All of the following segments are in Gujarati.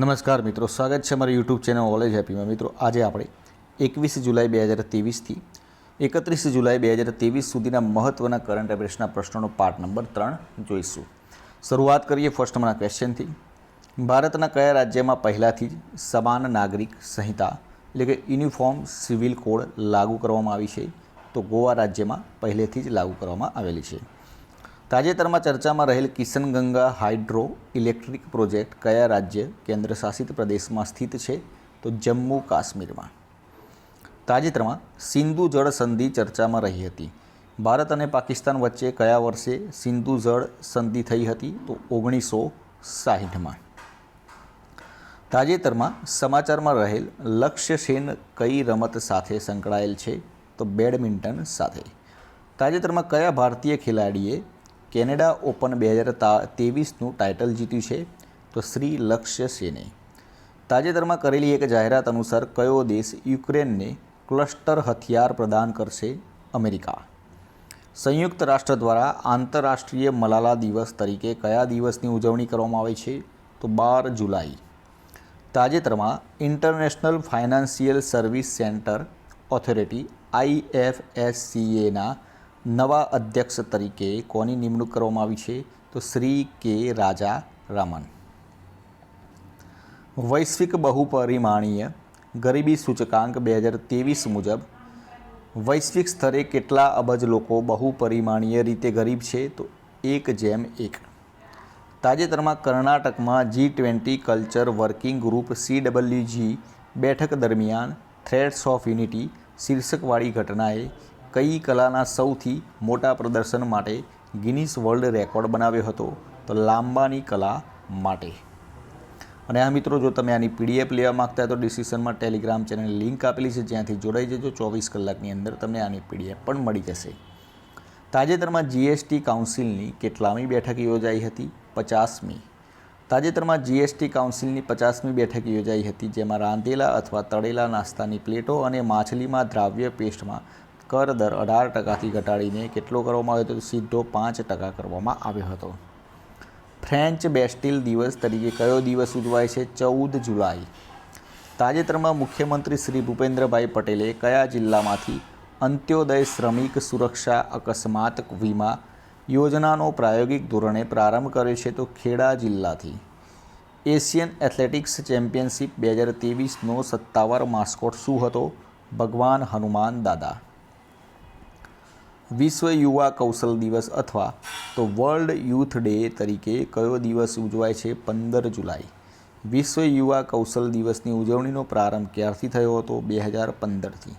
નમસ્કાર મિત્રો, સ્વાગત છે અમારી યુટ્યુબ ચેનલ ઓલેજ હેપીમાં મિત્રો, આજે આપણે એકવીસ જુલાઈ બે હજાર ત્રેવીસથી એકત્રીસ જુલાઈ બે હજાર ત્રેવીસ સુધીના મહત્ત્વના કરંટ અફેર્સના પ્રશ્નોનો પાર્ટ નંબર ત્રણ જોઈશું. શરૂઆત કરીએ ફર્સ્ટ નંબરના ક્વેશ્ચનથી ભારતના કયા રાજ્યમાં પહેલાંથી જ સમાન નાગરિક સંહિતા, એટલે કે યુનિફોર્મ સિવિલ કોડ લાગુ કરવામાં આવી છે? તો ગોવા રાજ્યમાં પહેલેથી જ લાગુ કરવામાં આવેલી છે. તાજેતરમાં ચર્ચામાં રહેલ કિશનગંગા હાઇડ્રો ઇલેક્ટ્રિક પ્રોજેક્ટ કયા રાજ્ય કેન્દ્રશાસિત પ્રદેશમાં સ્થિત છે? તો જમ્મુ કાશ્મીરમાં. તાજેતરમાં સિંધુ જળ સંધિ ચર્ચામાં રહી હતી. ભારત અને પાકિસ્તાન વચ્ચે કયા વર્ષે સિંધુ જળ સંધિ થઈ હતી? તો ઓગણીસો સાહીઠમાં. તાજેતરમાં સમાચારમાં રહેલ લક્ષ્ય સેન કઈ રમત સાથે સંકળાયેલ છે? તો બેડમિન્ટન સાથે. તાજેતરમાં કયા ભારતીય ખેલાડીએ કેનેડા ઓપન બે હજાર ત્રેવીસનું ટાઇટલ જીત્યું છે તો શ્રી લક્ષ્ય સેને. તાજેતરમાં કરેલી એક જાહેરાત અનુસાર કયો દેશ યુક્રેનને ક્લસ્ટર હથિયાર પ્રદાન કરશે? અમેરિકા. સંયુક્ત રાષ્ટ્ર દ્વારા આંતરરાષ્ટ્રીય મલાલા દિવસ તરીકે કયા દિવસની ઉજવણી કરવામાં આવે છે? તો બાર જુલાઈ. તાજેતરમાં international financial service centre authority આઈએફએસસીએના નવા અધ્યક્ષ તરીકે કોની નિમણૂક કરવામાં આવી છે? તો શ્રી કે રાજા રામન. વૈશ્વિક બહુપરિમાણીય ગરીબી સૂચકાંક બે હજાર ત્રેવીસ મુજબ, વૈશ્વિક સ્તરે કેટલા અબજ લોકો બહુપરિમાણીય રીતે ગરીબ છે? તો એક જેમ એક. તાજેતરમાં કર્ણાટકમાં G twenty culture working group CWG બેઠક દરમિયાન થ્રેડ્સ ઓફ યુનિટી શીર્ષકવાળી ઘટનાએ કઈ કલાના સૌથી મોટા પ્રદર્શન માટે ગિનિસ વર્લ્ડ રેકોર્ડ બનાવ્યો હતો? તો લાંબાની કલા માટે. અને આ મિત્રો, જો તમે આની પીડીએફ લેવા માગતા તો ડિસ્ક્રિપ્શનમાં ટેલિગ્રામ ચેનલની લિંક આપેલી છે, જ્યાંથી જોડાઈ જજો. ચોવીસ કલાકની અંદર તમને આની પીડીએફ પણ મળી જશે. તાજેતરમાં જીએસટી કાઉન્સિલની કેટલામી બેઠક યોજાઈ હતી? પચાસમી. તાજેતરમાં જીએસટી કાઉન્સિલની પચાસમી બેઠક યોજાઈ હતી, જેમાં રાંધેલા અથવા તળેલા નાસ્તાની પ્લેટો અને માછલીમાં દ્રાવ્ય પેસ્ટમાં કર દર અઢાર ટકાથી ઘટાડીને કેટલો કરવામાં આવ્યો હતો સીધો પાંચ ટકા કરવામાં આવ્યો હતો. ફ્રેન્ચ બેસ્ટિલ દિવસ તરીકે કયો દિવસ ઉજવાય છે? ચૌદ જુલાઈ. તાજેતરમાં મુખ્યમંત્રી શ્રી ભૂપેન્દ્રભાઈ પટેલે કયા જિલ્લામાંથી અંત્યોદય શ્રમિક સુરક્ષા અકસ્માત વીમા યોજનાનો પ્રાયોગિક ધોરણે પ્રારંભ કર્યો છે તો ખેડા જિલ્લાથી? એશિયન એથ્લેટિક્સ ચેમ્પિયનશિપ બે હજાર ત્રેવીસનો સત્તાવાર માસ્કોટ શું હતો? ભગવાન હનુમાન દાદા. વિશ્વ યુવા કૌશલ દિવસ અથવા તો વર્લ્ડ યુથ ડે તરીકે કયો દિવસ ઉજવાય છે પંદર જુલાઈ? વિશ્વ યુવા કૌશલ દિવસની ઉજવણીનો પ્રારંભ ક્યારથી થયો હતો બે હજાર પંદરથી?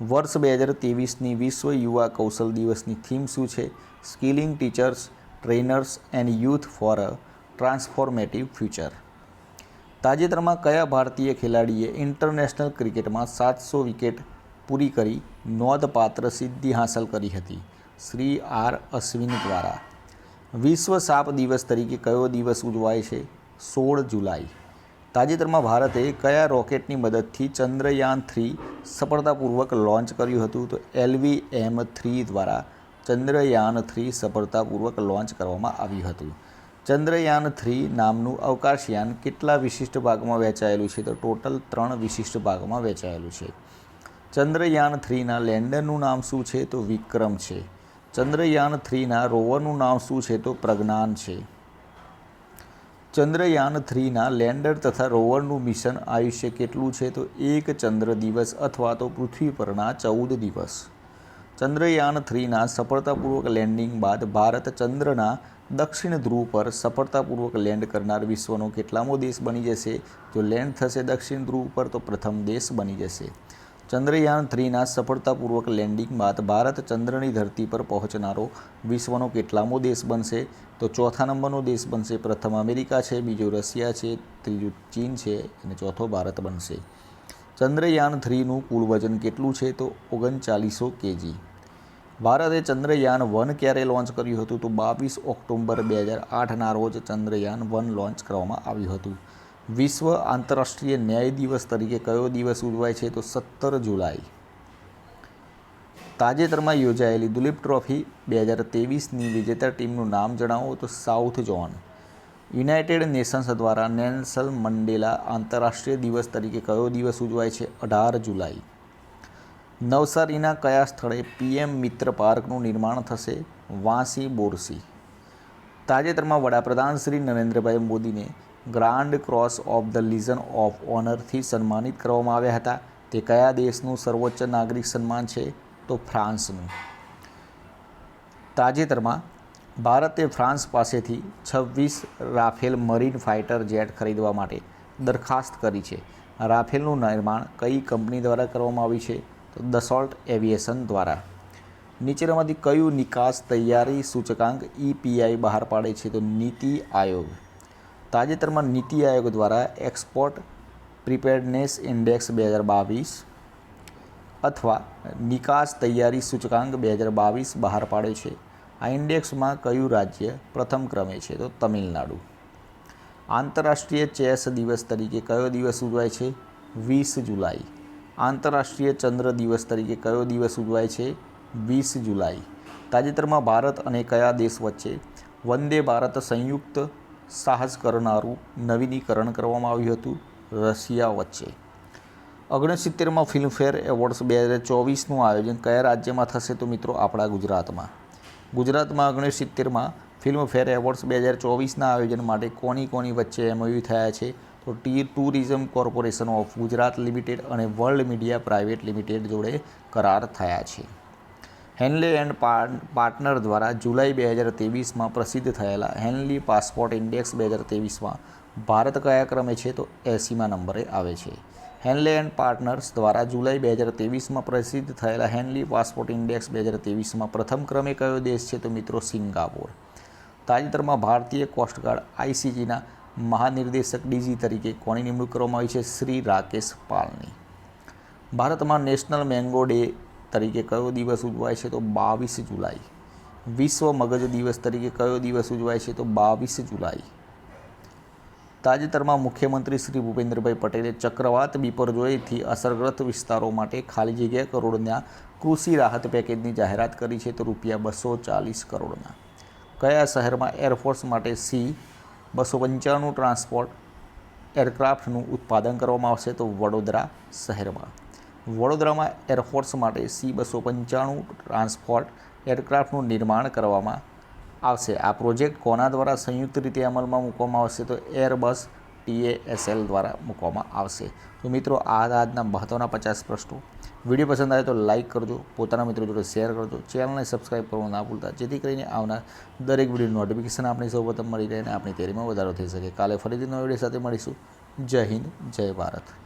વર્ષ બે હજાર ત્રેવીસની વિશ્વ યુવા કૌશલ દિવસની થીમ શું છે? Skilling teachers, trainers and youth for a transformative future. તાજેતરમાં કયા ભારતીય ખેલાડીએ ઇન્ટરનેશનલ ક્રિકેટમાં સાતસો વિકેટ પૂરી કરી નોંધપાત્ર સિદ્ધિ હાંસલ કરી હતી. શ્રી આર. અશ્વિન દ્વારા. વિશ્વ સાપ દિવસ તરીકે કયો દિવસ ઉજવાય છે? સોળ જુલાઈ. તાજેતરમાં ભારતે કયા રોકેટની મદદથી ચંદ્રયાન થ્રી સફળતાપૂર્વક લોન્ચ કર્યું હતું? તો એલવી એમ થ્રી દ્વારા ચંદ્રયાન થ્રી સફળતાપૂર્વક લોન્ચ કરવામાં આવ્યું હતું. ચંદ્રયાન થ્રી નામનું અવકાશયાન કેટલા વિશિષ્ટ ભાગમાં વહેંચાયેલું છે? તો ટોટલ ત્રણ વિશિષ્ટ ભાગમાં વહેંચાયેલું છે. ચંદ્રયાન થ્રીના લેન્ડરનું નામ શું છે? તો વિક્રમ છે. ચંદ્રયાન થ્રીના રોવરનું નામ શું છે? તો પ્રજ્ઞાન છે. ચંદ્રયાન થ્રીના લેન્ડર તથા રોવરનું મિશન આયુષ્ય કેટલું છે? તો એક ચંદ્ર દિવસ અથવા તો પૃથ્વી પરના ચૌદ દિવસ. ચંદ્રયાન થ્રીના સફળતાપૂર્વક લેન્ડિંગ બાદ ભારત ચંદ્રના દક્ષિણ ધ્રુવ પર સફળતાપૂર્વક લેન્ડ કરનાર વિશ્વનો કેટલામો દેશ બની જશે? જો લેન્ડ થશે દક્ષિણ ધ્રુવ પર, તો પ્રથમ દેશ બની જશે. ચંદ્રયાન થ્રીના સફળતાપૂર્વક લેન્ડિંગ બાદ ભારત ચંદ્રની ધરતી પર પહોંચનારો વિશ્વનો કેટલામો દેશ બનશે? તો ચોથા નંબરનો દેશ બનશે, પ્રથમ અમેરિકા છે, બીજો રશિયા છે, ત્રીજું ચીન છે અને ચોથો ભારત બનશે. ચંદ્રયાન થ્રીનું કુલ વજન કેટલું છે? તો ઓગણચાલીસો કેજી. ભારતે ચંદ્રયાન વન ક્યારે લોન્ચ કર્યું હતું? તો બાવીસ ઓક્ટોબર બે હજાર આઠના રોજ ચંદ્રયાન વન લોન્ચ કરવામાં આવ્યું હતું. વિશ્વ આંતરરાષ્ટ્રીય ન્યાય દિવસ તરીકે કયો દિવસ ઉજવાય છે તો સત્તર જુલાઈ. તાજેતરમાં યોજાયેલી દુલીપ ટ્રોફી બે હજાર તેવીસની વિજેતા ટીમનું નામ જણાવો તો સાઉથ ઝોન. યુનાઇટેડ નેશન્સ દ્વારા નેલ્સન મંડેલા આંતરરાષ્ટ્રીય દિવસ તરીકે કયો દિવસ ઉજવાય છે? અઢાર જુલાઈ. નવસારીના કયા સ્થળે પીએમ મિત્ર પાર્કનું નિર્માણ થશે? વાંસી, બોરસી. તાજેતરમાં વડાપ્રધાન શ્રી નરેન્દ્રભાઈ મોદીને grand cross of the legion of ઓનરથી સન્માનિત કરવામાં આવ્યા હતા. તે કયા દેશનું સર્વોચ્ચ નાગરિક સન્માન છે? તો ફ્રાન્સનું. તાજેતરમાં ભારતે ફ્રાન્સ પાસેથી છવ્વીસ રાફેલ મરીન ફાઇટર જેટ ખરીદવા માટે દરખાસ્ત કરી છે. રાફેલનું નિર્માણ કઈ કંપની દ્વારા કરવામાં આવ્યું છે? તો દસોલ્ટ એવિએશન દ્વારા. નીચેનામાંથી કયું નિકાસ તૈયારી સૂચકાંક ઈપીઆઈ બહાર પાડે છે? તો નીતિ આયોગ. તાજેતરમાં નીતિ આયોગ દ્વારા એક્સપોર્ટ પ્રિપેર્ડનેસ ઇન્ડેક્સ બે હજાર બાવીસ અથવા નિકાસ તૈયારી સૂચકાંક બે હજાર બાવીસ બહાર પાડે છે. આ ઇન્ડેક્સમાં કયું રાજ્ય પ્રથમ ક્રમે છે તો તમિલનાડુ. આંતરરાષ્ટ્રીય ચેસ દિવસ તરીકે કયો દિવસ ઉજવાય છે? વીસ જુલાઈ. આંતરરાષ્ટ્રીય ચંદ્ર દિવસ તરીકે કયો દિવસ ઉજવાય છે? વીસ જુલાઈ. તાજેતરમાં ભારત અને કયા દેશ વચ્ચે વંદે ભારત સંયુક્ત સાહસ કરનારું નવીનીકરણ કરવામાં આવ્યું હતું રશિયા વચ્ચે. ઓગણસિત્તેરમાં ફિલ્મફેર એવોર્ડ્સ બે હજાર ચોવીસનું આયોજન કયા રાજ્યમાં થશે તો મિત્રો આપણા ગુજરાતમાં? ગુજરાતમાં ઓગણસિત્તેરમાં ફિલ્મફેર એવોર્ડ્સ બે હજાર ચોવીસના આયોજન માટે કોની કોની વચ્ચે એમઓયુ થયા છે? તો T tourism corporation of Gujarat limited અને વર્લ્ડ મીડિયા પ્રાઇવેટ લિમિટેડ જોડે કરાર થયા છે. હેનલે એન્ડ પાર્ટનર દ્વારા જુલાઈ બે હજાર ત્રેવીસમાં પ્રસિદ્ધ થયેલા હેનલી પાસપોર્ટ ઇન્ડેક્સ બે હજાર ત્રેવીસમાં ભારત કયા ક્રમે છે તો એંસીમાં નંબરે આવે છે. હેનલે એન્ડ પાર્ટનર્સ દ્વારા જુલાઈ બે હજાર ત્રેવીસમાં પ્રસિદ્ધ થયેલા હેનલી પાસપોર્ટ ઇન્ડેક્સ બે હજાર ત્રેવીસમાં પ્રથમ ક્રમે કયો દેશ છે તો મિત્રો સિંગાપોર. તાજેતરમાં ભારતીય કોસ્ટગાર્ડ આઈસીજીના મહાનિર્દેશક ડીજી તરીકે કોની નિમણૂક કરવામાં આવી છે શ્રી રાકેશ પાલની. ભારતમાં નેશનલ મેંગો ડે તરીકે કયો દિવસ ઉજવાય છે તો બાવીસ જુલાઈ. વિશ્વ મગજ દિવસ તરીકે કયો દિવસ ઉજવાય છે તો બાવીસ જુલાઈ. તાજેતરમાં મુખ્યમંત્રી શ્રી ભૂપેન્દ્રભાઈ પટેલે ચક્રવાત બિપરજોયથી અસરગ્રસ્ત વિસ્તારો માટે ખાલી જગ્યા કરોડના કૃષિ રાહત પેકેજની જાહેરાત કરી છે તો રૂપિયા બસો ચાલીસ કરોડના. કયા શહેરમાં એરફોર્સ માટે સી બસો પંચાણું ટ્રાન્સપોર્ટ એરક્રાફ્ટનું ઉત્પાદન કરવામાં આવશે તો વડોદરા શહેરમાં. વડોદરામાં એરફોર્સ માટે સી બસો પંચાણું ટ્રાન્સપોર્ટ એરક્રાફ્ટનું નિર્માણ કરવામાં આવશે. આ પ્રોજેક્ટ કોના દ્વારા સંયુક્ત રીતે અમલમાં મૂકવામાં આવશે તો એરબસ ટીએએસએલ દ્વારા મૂકવામાં આવશે. તો મિત્રો, આ આજના મહત્ત્વના પચાસ પ્રશ્નો. વીડિયો પસંદ આવે તો લાઇક કરજો, પોતાના મિત્રો જોડે શેર કરજો, ચેનલને સબસ્ક્રાઈબ કરવાનું ના ભૂલતા, જેથી કરીને આવનાર દરેક વીડિયો નોટિફિકેશન આપણી સૌપ્રથમ મળી રહે અને આપણી તૈયારીમાં વધારો થઈ શકે. કાલે ફરીથી નવા વીડિયો સાથે મળીશું. જય હિન્દ, જય ભારત.